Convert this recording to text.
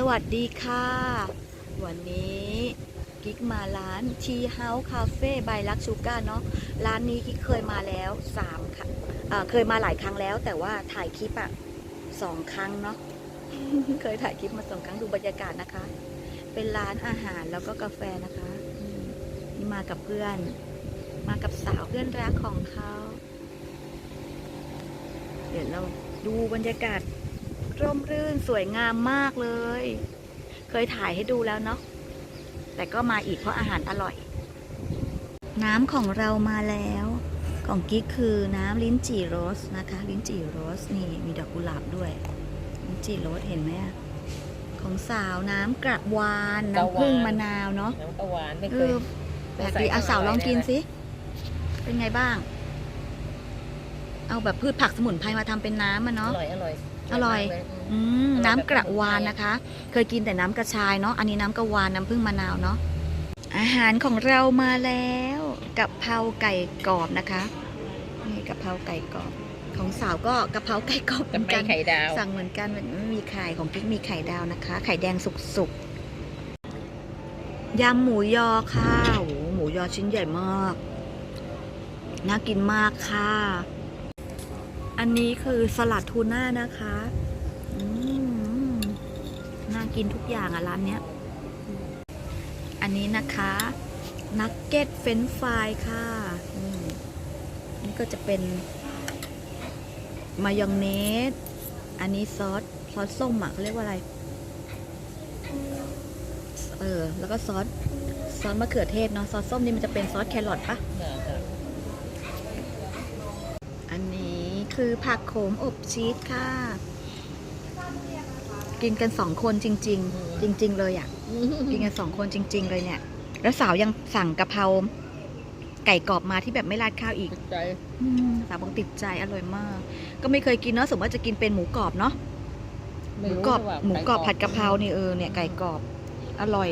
สวัสดีค่ะ วันนี้กิ๊กมาร้าน Tea House Cafe by ลักชูก้าเนาะร้านนี้กิ๊กเคยมาแล้วสามครั้งเอ่อเคยมาหลายครั้งแล้ว แต่ว่าถ่ายคลิปอะสองครั้งเนาะเคยถ่ายคลิปมาสองครั้งดูบรรยากาศนะคะ เป็นร้านอาหารแล้วก็กาแฟนะคะนี่มากับเพื่อน มากับสาวเพื่อนรักของเขา เดี๋ยวเราดูบรรยากาศ ร่มรื่นสวยงามมากเลย เคยถ่ายให้ดูแล้วเนาะแต่ก็มาอีกเพราะอาหารอร่อย น้ำของเรามาแล้ว ของกิ๊กคือน้ำลิ้นจี่โรสนะคะ ลิ้นจี่โรสนี่มีดอกกุหลาบด้วย ลิ้นจี่โรสเห็นไหมอะของสาวน้ำกระวานน้ำผึ้งมะนาวเนาะน้ำตะหวานไม่เอเคยอแปลกดีอาสาวลองกินสิ เป็นไงบ้าง เอาแบบพืชผักสมุนไพรมาทำเป็นน้ำอะอเนาะร่อยอร่อย อร่อยมากเลอืมอร่อยน้ำแบบกระวานสมุนไพรอะนะคะ เคยกินแต่น้ำกระชายเนาะอันนี้น้ำกระวานน้ำผึ้งมะนาวเนาะอาหารของเรามาแล้วกะเพราไก่กรอบนะคะนี่กะเพราไก่กรอบของสาวก็กะเพราไก่กรอบเหกับมือนไม่กันไข่ดาวสั่งเหมือนกันไม่มีไข่ของกิ๊กมีไข่ดาวนะคะ ไข่แดงสุกๆยำหมูยอค่ะโอ้โหหมูยอชิ้นใหญ่มากน่ากินมากค่ะ อันนี้คือสลัดทูน่านะคะอืมน่ากินทุกอย่างอะร้านเนี้ย อันนี้นะคะนักเก็ตเฟนฟรายค่ะอืมนี่ก็จะเป็นมายองเนส อันนี้ซอสซอสส้มอะเขาเรียกว่าอะไร เออ แล้วก็ซอสซอสมะเขือเทศเนาะซอสส้มนี่มันจะเป็นซอสแครอทปะ อันนี้ คือผักโขมอบชีสค่ะ กินกันสองคนจริง ๆ จริง ๆ เลยอะ่ะ กินกันสองคนจริง ๆ เลยเนี่ย แล้วสาวยังสั่งกะเพราไก่กรอบมาที่แบบไม่ราดข้าวอีกใจอืมสาวบอกติดใจอร่อยมาก ก็ไม่เคยกินเนาะสมมติว่าจะกินเป็นหมูกรอบเนาะหมูกรอบหมูกรอบผัดกะเพรานี่เออเนี่ยไก่กรอบอร่อย